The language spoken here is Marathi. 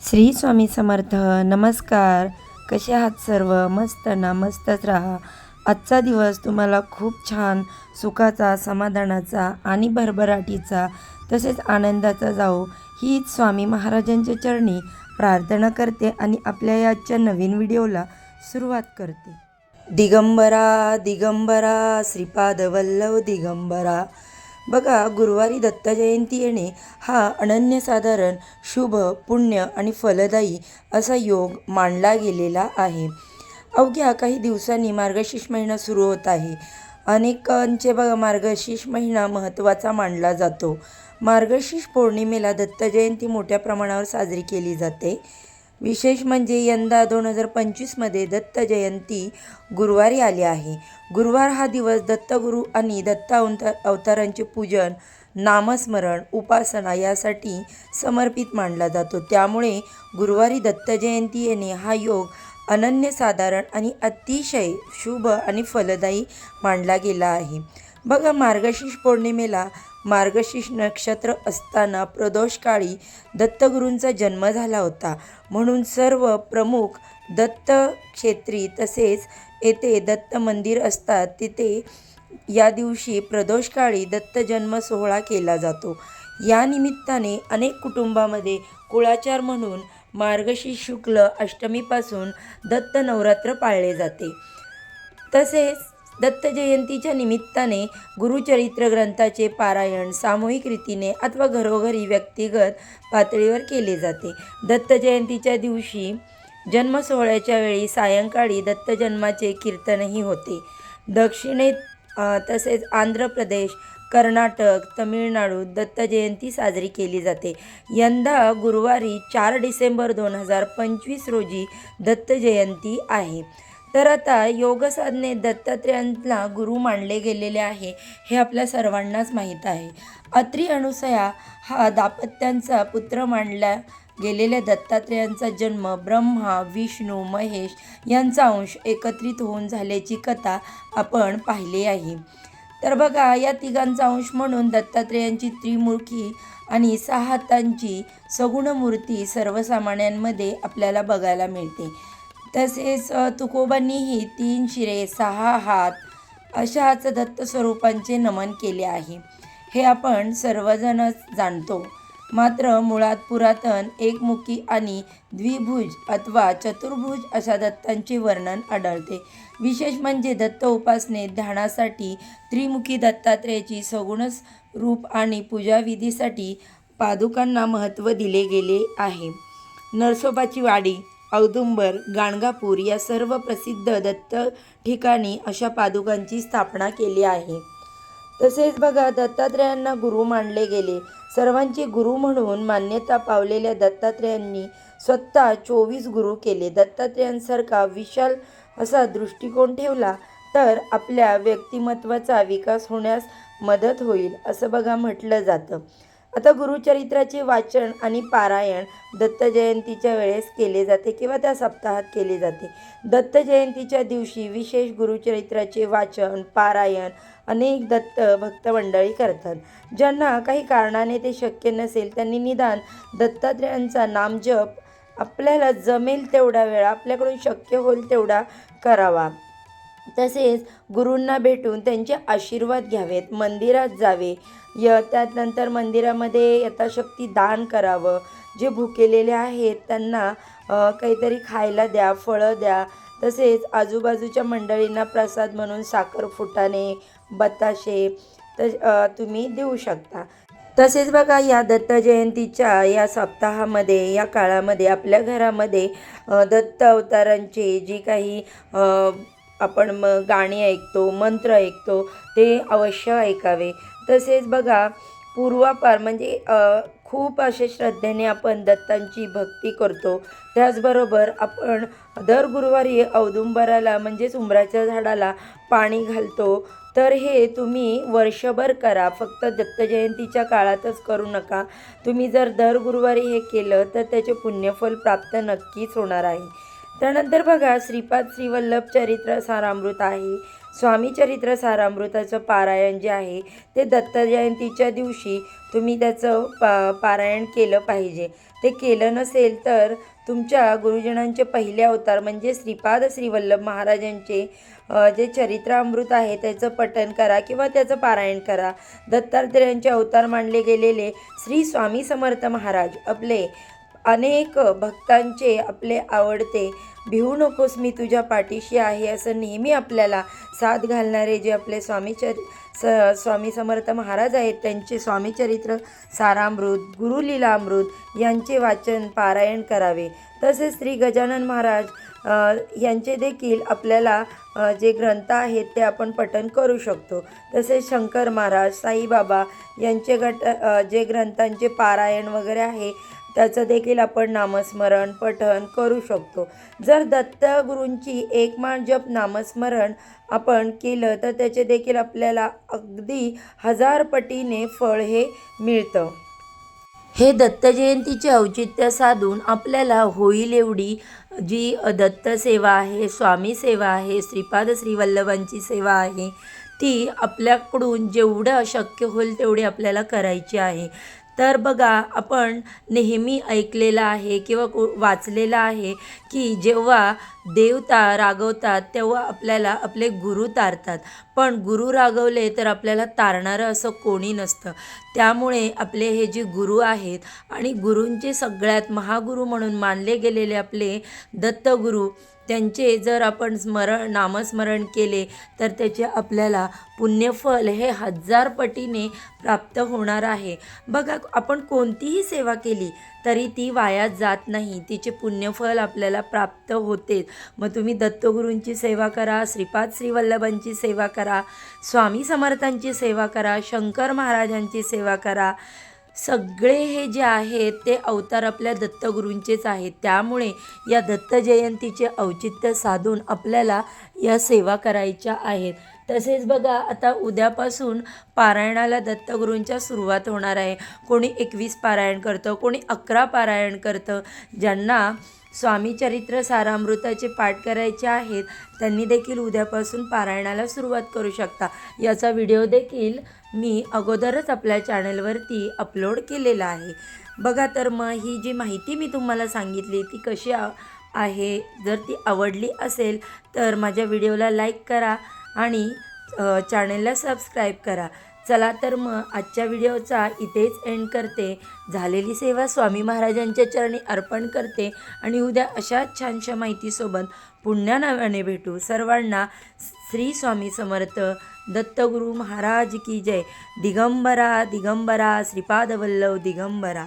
श्री स्वामी समर्थ नमस्कार. कसे आहात सर्व? मस्त ना मस्तच राहा. आजचा दिवस तुम्हाला खूप छान सुखाचा समाधानाचा आणि भरभराटीचा तसेच आनंदाचा जाओ हीच स्वामी महाराजांच्या चरणी प्रार्थना करते आणि आपल्या आजच्या नवीन व्हिडिओला सुरुवात करते. दिगंबरा दिगंबरा श्रीपाद वल्लव दिगंबरा. बघा गुरुवारी दत्त जयंती येणे हा अनन्यसाधारण शुभ पुण्य आणि फलदायी असा योग मानला गेलेला आहे. अवघ्या काही दिवसांनी मार्गशीर्ष महिना सुरू होत आहे. अनेकांचे बघा मार्गशीर्ष महिना महत्त्वाचा मानला जातो. मार्गशीर्ष पौर्णिमेला दत्त जयंती मोठ्या प्रमाणावर साजरी केली जाते. विशेष म्हणजे यंदा दोन हजार पंचवीसमध्ये दत्त जयंती गुरुवारी आली आहे. गुरुवार हा दिवस दत्तगुरू आणि दत्ता अवतारांचे पूजन नामस्मरण उपासना यासाठी समर्पित मानला जातो. त्यामुळे गुरुवारी दत्त जयंती येणे हा योग अनन्यसाधारण आणि अतिशय शुभ आणि फलदायी मानला गेला आहे. बघा मार्गशीर्ष पौर्णिमेला मार्गशीर्ष नक्षत्र असताना प्रदोषकाळी दत्तगुरूंचा जन्म झाला होता. म्हणून सर्व प्रमुख दत्त क्षेत्री तसेच येथे दत्त मंदिर असतात तिथे या दिवशी प्रदोषकाळी दत्त जन्म सोहळा केला जातो. या निमित्ताने अनेक कुटुंबामध्ये कुळाचार म्हणून मार्गशीर्ष शुक्ल अष्टमीपासून दत्त नवरात्र पाळले जाते. तसेच दत्त जयंतीच्या निमित्ताने गुरुचरित्र ग्रंथाचे पारायण सामूहिक रीतीने अथवा घरोघरी व्यक्तिगत पातळीवर केले जाते. दत्त जयंतीच्या दिवशी जन्म सोहळ्याच्या वेळी सायंकाळी दत्त जन्माचे कीर्तनही होते. दक्षिणेत तसेच आंध्र प्रदेश कर्नाटक तमिळनाडू दत्त जयंती साजरी केली जाते. यंदा गुरुवारी चार डिसेंबर दोन हजार पंचवीस रोजी दत्त जयंती आहे. तर आता योग साधनेत दत्तात्रेयांना गुरु मानले गेलेले आहे हे आपल्या सर्वांनाच माहीत आहे. अत्री अनुसया हा दाम्पत्यांचा पुत्र मानला गेलेल्या दत्तात्रेयांचा जन्म ब्रह्मा विष्णू महेश यांचा अंश एकत्रित होऊन झाल्याची कथा आपण पाहिली आहे. तर बघा या तिघांचा अंश म्हणून दत्तात्रेयांची त्रिमुखी आणि सहा हातांची सगुण मूर्ती सर्वसामान्यांमध्ये आपल्याला बघायला मिळते. तसेच तुकोबांनीही तीन शिरे सहा हात अशाच दत्त स्वरूपांचे नमन केले आहे. हे आपण सर्वजणच जाणतो. मात्र मुळात पुरातन एकमुखी आणि द्विभुज अथवा चतुर्भुज अशा दत्तांचे वर्णन आढळते. विशेष म्हणजे दत्त उपासनेत ध्यानासाठी त्रिमुखी दत्तात्रेयाची सगुणच रूप आणि पूजाविधीसाठी पादुकांना महत्त्व दिले गेले आहे. नरसोबाची वाडी औदुंबर गाणगापूर या सर्व प्रसिद्ध दत्त ठिकाणी अशा पादुकांची स्थापना केली आहे. तसेच बघा दत्तात्रेयांना गुरु मानले गेले. सर्वांचे गुरु म्हणून मान्यता पावलेल्या दत्तात्रेयांनी स्वतः चोवीस गुरु केले. दत्तात्रेयांसारखा विशाल असा दृष्टिकोन ठेवला तर आपल्या व्यक्तिमत्वाचा विकास होण्यास मदत होईल असं बघा म्हटलं जातं. आता गुरुचरित्राचे वाचन आणि पारायण दत्त जयंतीच्या वेळेस केले जाते किंवा त्या सप्ताहात केले जाते. दत्त जयंतीच्या दिवशी विशेष गुरुचरित्राचे वाचन पारायण अनेक दत्त भक्त मंडळी करतात. ज्यांना काही कारणाने ते शक्य नसेल त्यांनी निदान दत्तात्रेयांचा नामजप आपल्याला जमेल तेवढा वेळा आपल्याकडून शक्य होईल तेवढा करावा. तसेच गुरूंना भेटून त्यांचे आशीर्वाद घ्यावेत मंदिरात जावे य त्यानंतर मंदिरामध्ये यथाशक्ती दान करावं. जे भुकेलेले आहेत त्यांना काहीतरी खायला द्या फळं द्या. तसेच आजूबाजूच्या मंडळींना प्रसाद म्हणून साखर फुटाणे बताशे तर तुम्ही देऊ शकता. तसेच बघा या दत्त जयंतीच्या या सप्ताहामध्ये या काळामध्ये आपल्या घरामध्ये दत्त अवतारांचे जी काही आपण म गाणी ऐकतो मंत्र ऐकतो ते अवश्य ऐकावे. तसेच बघा पूर्वापार म्हणजे खूप असे श्रद्धेने आपण दत्तांची भक्ती करतो. त्याचबरोबर आपण दर गुरुवारी औदुंबराला म्हणजेच उंबराच्या झाडाला पाणी घालतो. तर हे तुम्ही वर्षभर करा. फक्त दत्त जयंतीच्या काळातच करू नका. तुम्ही जर दर गुरुवारी हे केलं तर त्याचे पुण्यफल प्राप्त नक्कीच होणार आहे. त्यानंतर बघा श्रीपाद श्रीवल्लभ चरित्र सारामृत आहे. स्वामी चरित्र सारामृताचं पारायण जे आहे ते दत्त जयंतीच्या दिवशी तुम्ही त्याचं पा पारायण केलं पाहिजे. ते केलं नसेल तर तुमच्या गुरुजनांचे पहिले अवतार म्हणजे श्रीपाद श्रीवल्लभ महाराजांचे जे चरित्रामृत आहे त्याचं पठन करा किंवा त्याचं पारायण करा. दत्तात्रेयांचे अवतार मानले गेलेले श्री स्वामी समर्थ महाराज आपले अनेक भक्तांचे आपले आवडते भिवू नकोस मी तुझ्या पाठीशी आहे असं नेहमी आपल्याला साथ घालणारे जे आपले स्वामीचर स स्वामी समर्थ महाराज आहेत त्यांचे स्वामीचरित्र सारामृत गुरुलीलामृत यांचे वाचन पारायण करावे. तसेच श्री गजानन महाराज यांचे देखील आपल्याला जे ग्रंथ आहेत ते आपण पठन करू शकतो. तसेच शंकर महाराज साईबाबा यांचे गट जे ग्रंथांचे पारायण वगैरे आहे त्याचं देखील आपण नामस्मरण पठण करू शकतो. जर दत्तगुरूंची एक माळ जप नामस्मरण आपण केलं तर त्याचे देखील आपल्याला अगदी हजार पटीने फळ हे मिळतं. हे दत्त जयंतीचे औचित्य साधून आपल्याला होईल एवढी जी दत्त सेवा आहे स्वामी सेवा आहे श्रीपाद श्रीवल्लभांची सेवा आहे ती आपल्याकडून जेवढं शक्य होईल तेवढी आपल्याला करायची आहे. तर बघा आपण नेहमी ऐकलेलं आहे किंवा वाचलेलं आहे की जेव्हा देवता रागवतात तेव्हा आपल्याला आपले गुरु तारतात. पण गुरु रागवले तर आपल्याला तारणारं असं कोणी नसतं. त्यामुळे आपले हे जे गुरु आहेत आणि गुरूंचे सगळ्यात महागुरू म्हणून मानले गेलेले आपले दत्तगुरू त्यांचे जर आपण स्मरण नामस्मरण केले तर त्याचे आपल्याला पुण्यफल हे हजार पटीने प्राप्त होणार आहे. बघा आपण कोणतीही सेवा केली तरी ती वाया जात नाही. तिचे पुण्यफल आपल्याला प्राप्त होते. मग तुम्ही दत्तगुरूंची सेवा करा श्रीपाद श्रीवल्लभांची सेवा करा स्वामी समर्थांची सेवा करा शंकर महाराजांची सेवा करा. सगळे हे जे आहेत ते अवतार आपल्या दत्तगुरूंचेच आहेत. त्यामुळे या दत्त जयंतीचे औचित्य साधून आपल्याला या सेवा करायच्या आहेत. तसेच बघा आता उद्यापासून पारायणाला दत्तगुरूंच्या सुरुवात होणार आहे. कोणी एकवीस पारायण करतं कोणी अकरा पारायण करतं. ज्यांना स्वामी चरित्र सारामृताचे पाठ करायचे आहेत त्यांनी देखील उद्यापासून पारायणाला सुरुवात करू शकता. याचा व्हिडिओ देखील मी अगोदरच आपल्या चॅनलवरती अपलोड केलेला आहे. बघा तर मग ही जी माहिती मी तुम्हाला सांगितली ती कशी आहे? जर ती आवडली असेल तर माझ्या व्हिडिओला लाईक करा. आणि चॅनेलला चॅनलला सबस्क्राईब करा. चला तर मग आजच्या व्हिडिओचा इथेच एंड करते. झालेली सेवा स्वामी महाराजांच्या चरणी अर्पण करते आणि उद्या अशाच छानशा माहितीसोबत पुण्या नावाने भेटू. सर्वांना श्री स्वामी समर्थ. दत्तगुरू महाराज की जय. दिगंबरा दिगंबरा श्रीपादवल्लव दिगंबरा.